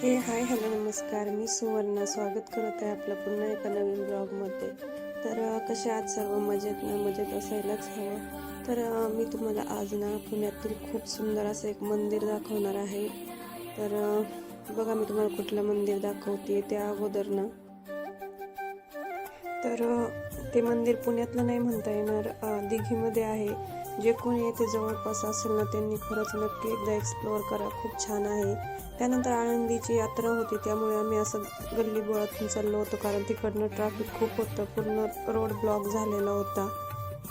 हे hi hello नमस्कार. मी सुवर्णा. स्वागत करत आहे आपलं पुन्हा एका नवीन ब्लॉगमध्ये. तर कसे आज सर्व? मजेत ना? मजेत असायलाच हवं. तर मी तुम्हाला आज ना पुण्यातील खूप सुंदर असं एक मंदिर दाखवणार आहे. तर बघा मी तुम्हाला कुठलं मंदिर दाखवते त्या अगोदर ना. तर ते मंदिर पुण्यातलं नाही म्हणता येणार. दिघीमध्ये आहे. जे कोणी येथे जवळपास असेल ना त्यांनी खरंच नक्की एकदा एक्सप्लोअर करा. खूप छान आहे. त्यानंतर आळंदीची यात्रा होती त्यामुळे आम्ही असं गल्ली बोळातून चाललो होतो कारण तिकडनं ट्रॅफिक खूप होतं. पूर्ण रोड ब्लॉक झालेला होता.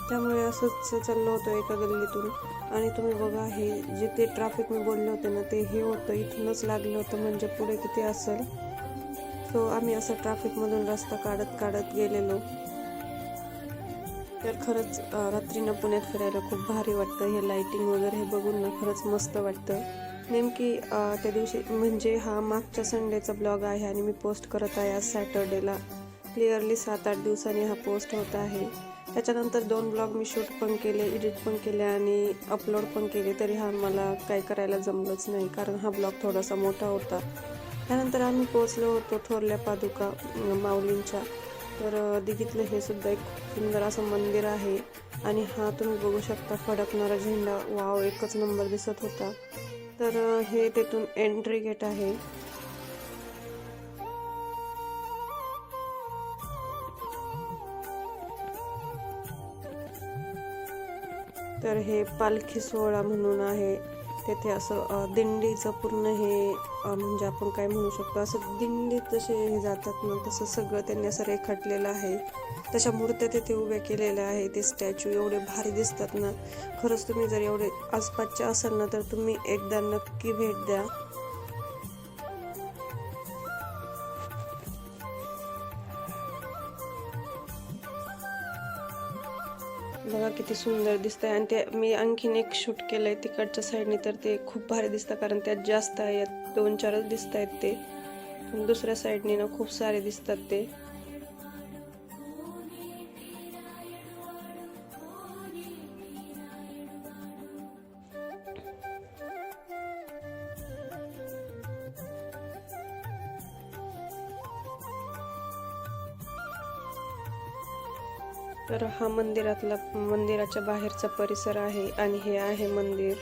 त्यामुळे असंच चाललो होतो एका गल्लीतून. आणि तुम्ही बघा हे जे ते ट्रॅफिक मी बोलले होते ना ते हे होतं इथूनच लागलं होतं म्हणजे पुढे किती असेल. सो आम्ही असं ट्रॅफिकमधून रस्ता काढत काढत गेलेलो. तर खरंच रात्रीनं पुण्यात फिरायला खूप भारी वाटतं. हे लाइटिंग वगैरे हे बघून ना खरंच मस्त वाटतं. नेमकी त्या दिवशी म्हणजे हा मागच्या संडेचा ब्लॉग आहे आणि मी पोस्ट करत आहे आज सॅटर्डेला क्लिअरली सात आठ दिवसांनी हा पोस्ट होत आहे. त्याच्यानंतर दोन ब्लॉग मी शूट पण केले एडिट पण केले आणि अपलोड पण केले. तरी हा मला काय करायला जमलंच नाही कारण हा ब्लॉग थोडासा मोठा होता. त्यानंतर आम्ही पोचलो होतो थोरल्या पादुका माऊलींच्या. तर दिघीतलं हे सुद्धा एक सुंदर असं मंदिर आहे. आणि हा तुम्ही बघू शकता फडकणारा झेंडा. वाव एकच नंबर दिसत होता. तर हे तेथून एंट्री गेट आहे. तर हे पालखी सोहळा म्हणून आहे. तेथे असं दिंडीचं पूर्ण हे म्हणजे आपण काय म्हणू शकतो असं दिंडीत जसे हे जातात ना तसं सगळं त्यांनी असं रेखाटलेलं आहे. तशा मूर्त्या तिथे उभ्या केलेल्या आहे ते स्टॅच्यू एवढे भारी दिसतात ना. खरंच तुम्ही जर एवढे आसपासचे असाल ना तर तुम्ही एकदा नक्की भेट द्या. किती सुंदर दिसतंय. आणि ते मी आणखीन एक शूट केलंय तिकडच्या साईडने तर ते खूप भारी दिसतं कारण त्यात जास्त आहेत दोन चारच दिसत आहेत ते दुसऱ्या साईडने ना खूप सारे दिसतात ते. तर हा मंदिरातला मंदिराच्या बाहेरचा परिसर आहे आणि हे आहे मंदिर.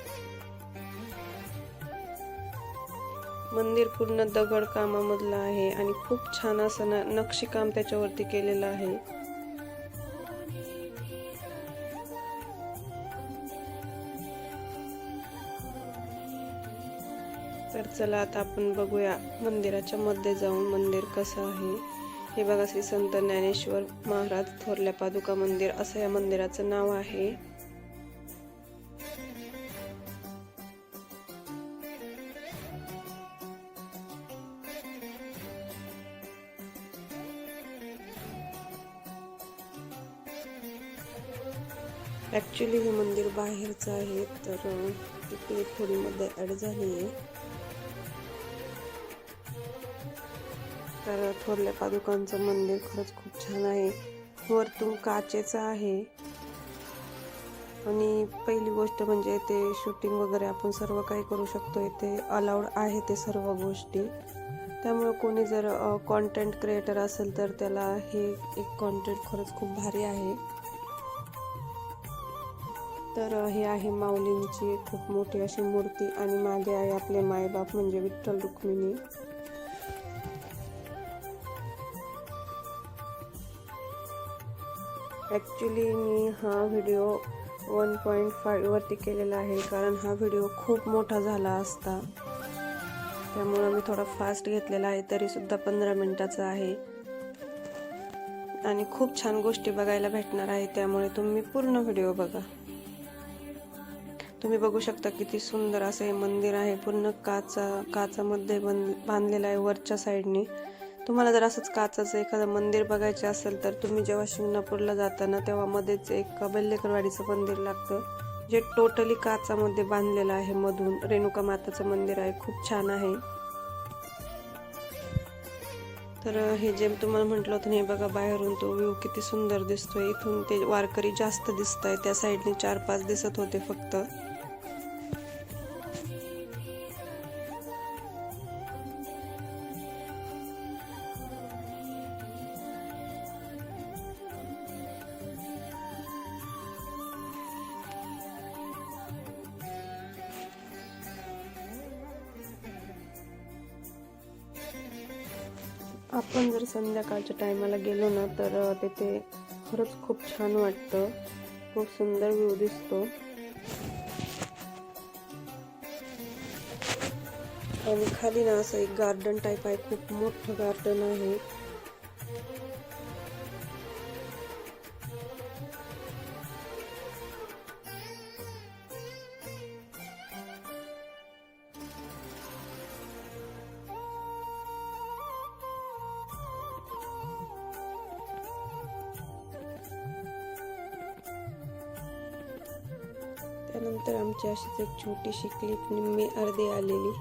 मंदिर पूर्ण दगड कामामधलं आहे आणि खूप छान असं नक्षीकाम त्याच्यावरती केलेलं आहे. तर चला आता आपण बघूया मंदिराच्या मध्ये जाऊन मंदिर कसं आहे. हे बघा श्री संत ज्ञानेश्वर महाराज थोरल्या पादुका मंदिर असं या मंदिराचं नाव आहे. ॲक्च्युली हे मंदिर बाहेरचं आहे तर तिकडे थोडी मध्ये ॲड झाली आहे तर थोरल्या पादुकांचं मंदिर खरंच खूप छान आहे. वरतून काचेचं आहे. आणि पहिली गोष्ट म्हणजे ते शूटिंग वगैरे आपण सर्व काही करू शकतो इथे अलाउड आहे ते सर्व गोष्टी. त्यामुळे कोणी जर कॉन्टेंट क्रिएटर असेल तर त्याला हे एक कॉन्टेंट खरंच खूप भारी आहे. तर हे आहे माऊलींची खूप मोठी अशी मूर्ती आणि मागे आहे आपले मायबाप म्हणजे विठ्ठल रुक्मिणी. ॲक्च्युली मी हा व्हिडिओ वन पॉईंट फाईव्हवरती केलेला आहे कारण हा व्हिडिओ खूप मोठा झाला असता. त्यामुळं मी थोडा फास्ट घेतलेला आहे तरीसुद्धा पंधरा मिनटाचा आहे. आणि खूप छान गोष्टी बघायला भेटणार आहे त्यामुळे तुम्ही पूर्ण व्हिडिओ बघा. तुम्ही बघू शकता किती सुंदर असं हे मंदिर आहे पूर्ण काचा काचामध्ये बन बांधलेलं आहे वरच्या साईडने तुम्हाला जर असंच काचाचं एखादं मंदिर बघायचं असेल तर तुम्ही जेव्हा शिंगणापूरला जाताना तेव्हा मध्येच एक बेल्लेकरवाडीचं मंदिर लागतं जे टोटली काचामध्ये बांधलेलं आहे मधून. रेणुका माताचं मंदिर आहे खूप छान आहे. तर हे जे तुम्हाला म्हटलं होतं हे बघा बाहेरून तो व्ह्यू किती सुंदर दिसतोय. इथून ते वारकरी जास्त दिसत आहे त्या साईडने चार पाच दिसत होते फक्त. आपण जर संध्याकाळच्या टायमाला गेलो ना तर तिथे खरंच खूप छान वाटतं. खूप सुंदर व्ह्यू दिसतो. आणि खाली ना असं एक गार्डन टाईप आहे. खूप मोठं गार्डन आहे. त्यानंतर आमची अशीच एक छोटीशी क्लिप निम्मी अर्धी आलेली.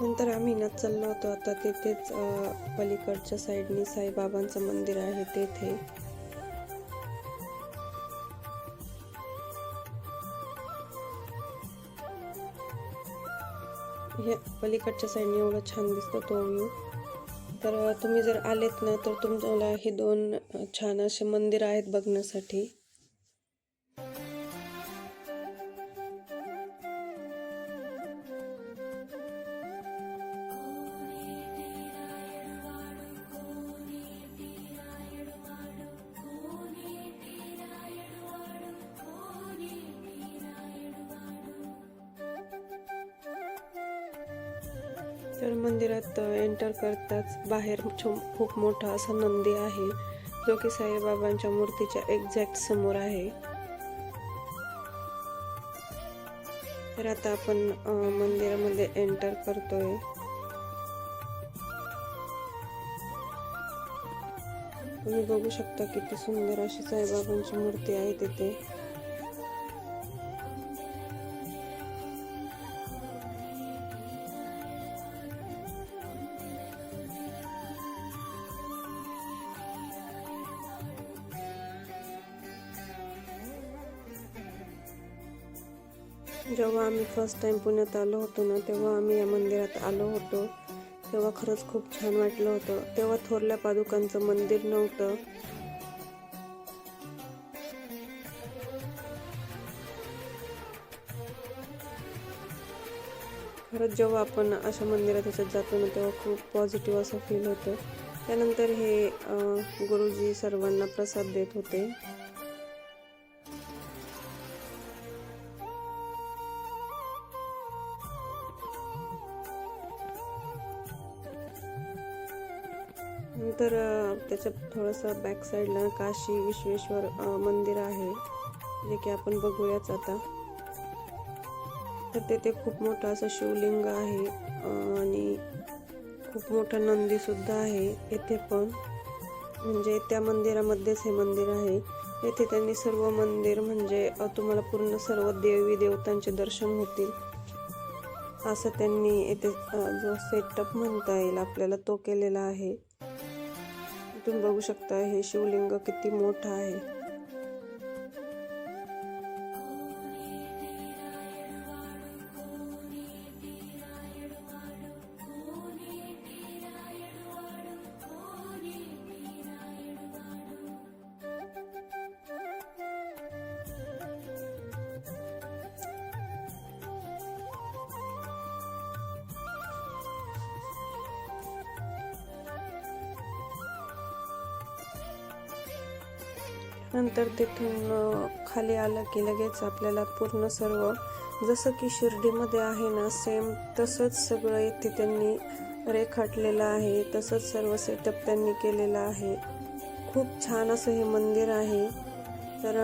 नंतर आम्ही ना चाललो होतो. आता तिथेच पलीकडच्या साईडनी साईबाबांचं मंदिर आहे तेथे. हे पलीकडच्या साईडने एवढं छान दिसतं तो व्ह्यू तर तुम्ही जर आलेत ना तर तुम्हाला हे दोन छान असे मंदिर आहेत बघण्यासाठी. तर मंदिरात एंटर करताच बाहेर छो- खूप मोठा असा नंदी आहे जो की साईबाबांच्या मूर्तीच्या एक्झॅक्ट समोर आहे. तर आता आपण मंदिरामध्ये एंटर करतोय. तुम्ही बघू शकता किती सुंदर अशी साईबाबांची मूर्ती आहे तिथे. जेव्हा आम्ही फर्स्ट टाइम पुण्यात आलो होतो ना तेव्हा आम्ही या मंदिरात आलो होतो. तेव्हा खरंच खूप छान वाटलं होतं. तेव्हा थोरल्या पादुकांचं मंदिर नव्हतं. खरंच जेव्हा आपण अशा मंदिरात ह्याच्यात जातो ना तेव्हा खूप पॉझिटिव्ह असं फील होतं. त्यानंतर हे गुरुजी सर्वांना प्रसाद देत होते. तर त्याच्या थोडंसं बॅक साईडला काशी विश्वेश्वर मंदिर आहे जे की आपण बघूयाच आता. तर तेथे खूप मोठं असं शिवलिंग आहे आणि खूप मोठा नंदी सुद्धा आहे येथे पण. म्हणजे त्या मंदिरामध्येच हे मंदिर आहे. येथे त्यांनी सर्व मंदिर म्हणजे तुम्हाला पूर्ण सर्व देवी देवतांचे दर्शन होतील. असं त्यांनी येथे जो सेटअप म्हणता येईल आपल्याला तो केलेला आहे. तुम्ही बघू शकता हे शिवलिंग किती मोठं आहे. नंतर तिथून खाली आलं की लगेच आपल्याला पूर्ण सर्व जसं की शिर्डीमध्ये आहे ना सेम तसंच सगळं इथे त्यांनी रेखाटलेलं आहे. तसंच सर्व सेटअप त्यांनी केलेलं आहे. खूप छान असं हे मंदिर आहे. तर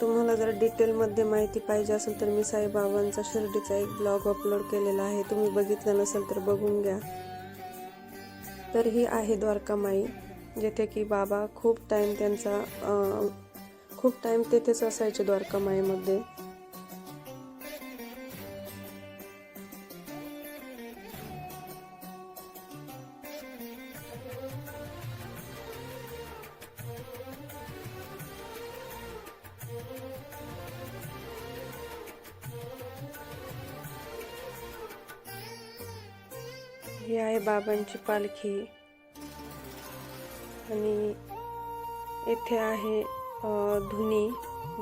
तुम्हाला जर डिटेलमध्ये माहिती पाहिजे असेल तर मी साईबाबांचा शिर्डीचा एक ब्लॉग अपलोड केलेला आहे. तुम्ही बघितलं नसेल तर बघून घ्या. तर ही आहे द्वारकामाई जेथे की बाबा खूप टाईम त्यांचा खूप टाईम तेथेच असायचे द्वारकामाईमध्ये. ही आहे बाबांची पालखी. आणि येथे आहे धुनी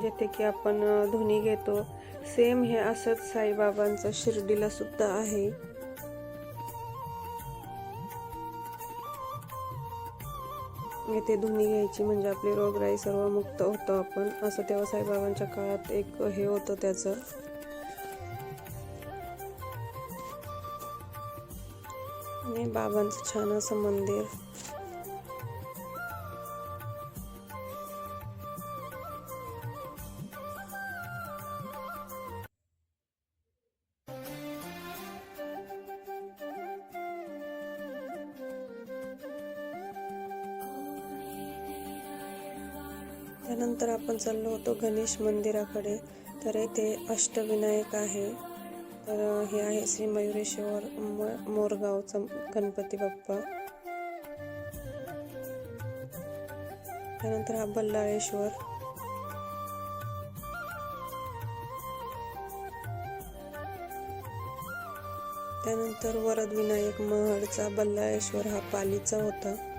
जेथे की आपण धुनी घेतो. सेम हे असंच साईबाबांचं शिर्डीला सुद्धा आहे. येथे धुनी घ्यायची म्हणजे आपली रोगराई सर्व मुक्त होतो आपण. असं तेव्हा साईबाबांच्या काळात एक हे होतं त्याचं. आणि बाबांचं छान असं मंदिर. आपण चाललो होतो गणेश मंदिराकडे तर येथे अष्टविनायक आहे. तर हे आहे श्री मयुरेश्वर म- मोरगावचं गणपती बाप्पा. त्यानंतर हा बल्लाळेश्वर. त्यानंतर वरद विनायक महडचा बल्लाळेश्वर हा पालीचा होता.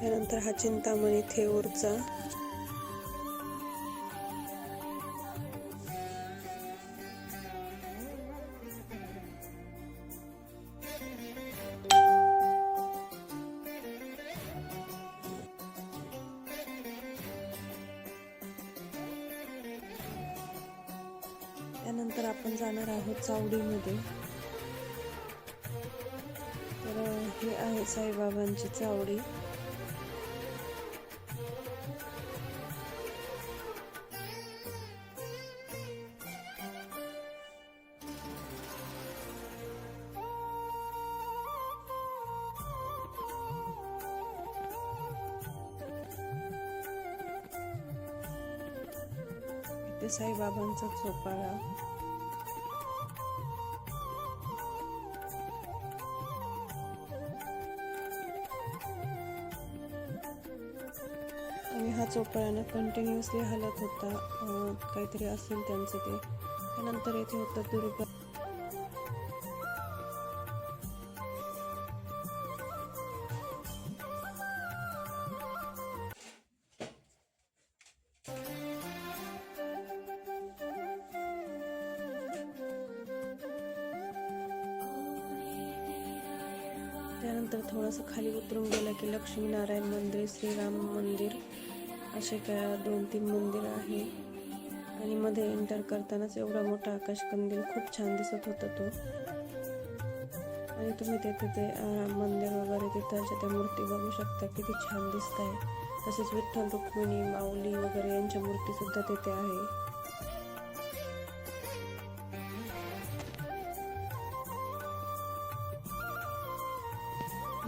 त्यानंतर हा चिंतामणी थेऊरचा त्यानंतर आपण जाणार आहोत चावडीमध्ये. तर हे आहे साईबाबांची चावडी. बाबांचा चोपाळा. आणि हा चोपाळ्यानं कंटिन्युअसली हलत होता. काहीतरी असेल त्यांचं ते. त्यानंतर येथे होतं दुर्गा. त्यानंतर थोडंसं खाली उतरून गेलं की लक्ष्मीनारायण मंदिर श्रीराम मंदिर असे काय दोन तीन मंदिर आहे. आणि मध्ये एंटर करतानाच एवढा मोठा आकाशकंदील खूप छान दिसत होता तो. आणि तुम्ही तिथे ते मंदिर वगैरे तिथं त्या मूर्ती बघू शकता किती छान दिसत आहे तसेच विठ्ठल रुक्मिणी माऊली वगैरे यांच्या मूर्ती सुद्धा तिथे आहे.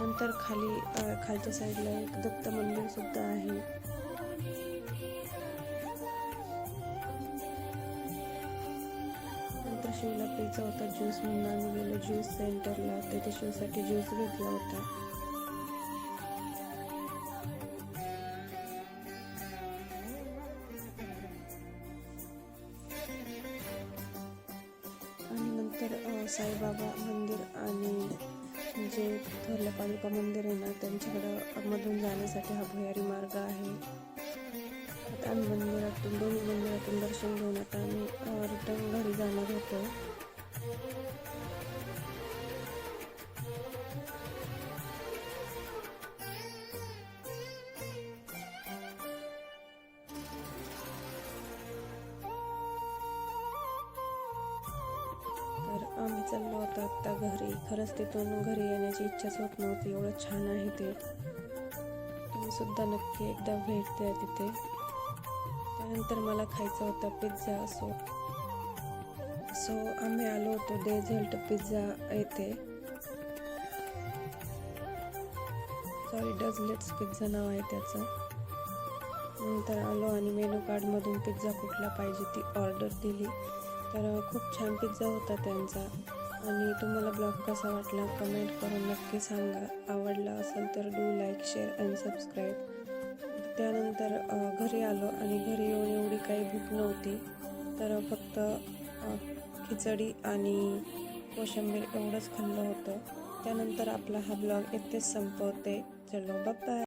नंतर खाली खालच्या साईडला एक दत्त मंदिर सुद्धा आहे. नंतर शिवला प्यायचा होता ज्यूस म्हणून आम्ही गेलो ज्यूस सेंटरला. तिथे शिवसाठी ज्यूस घेतला होता. आणि नंतर साईबाबा मंदिर आणि म्हणजे जे थोरल्या पालिका मंदिर आहे ना त्यांच्याकडं मधून जाण्यासाठी हा भुयारी मार्ग आहे. आता आम्ही मंदिरातून दोन्ही मंदिरातून दर्शन घेऊन आता आम्ही रिटर्न घरी जाणार होतो. आम्ही चाललो होतो आत्ता घरी. खरंच तिथून घरी येण्याची इच्छाच होत नव्हती. एवढं छान आहे ते. तुम्ही सुद्धा नक्की एकदा भेट द्या तिथे. त्यानंतर मला खायचा होता पिझ्झा. असो सो आम्ही आलो होतो डेझल्ट पिझ्झा येथे. सॉरी डझलेट्स पिझ्झा नाव आहे त्याचं. नंतर आलो आणि मेनू कार्डमधून पिझ्झा कुठला पाहिजे ती ऑर्डर दिली. तर खूप छान पिझ्झा होता त्यांचा. आणि तुम्हाला ब्लॉग कसा वाटला कमेंट करून नक्की सांगा. आवडला असेल तर do like share and subscribe त्यानंतर घरी आलो आणि घरी येऊन एवढी काही भूक नव्हती. तर फक्त खिचडी आणि कोशिंबीर एवढंच खाल्लं होतं. त्यानंतर आपला हा ब्लॉग इथेच संपवते. चलो बाय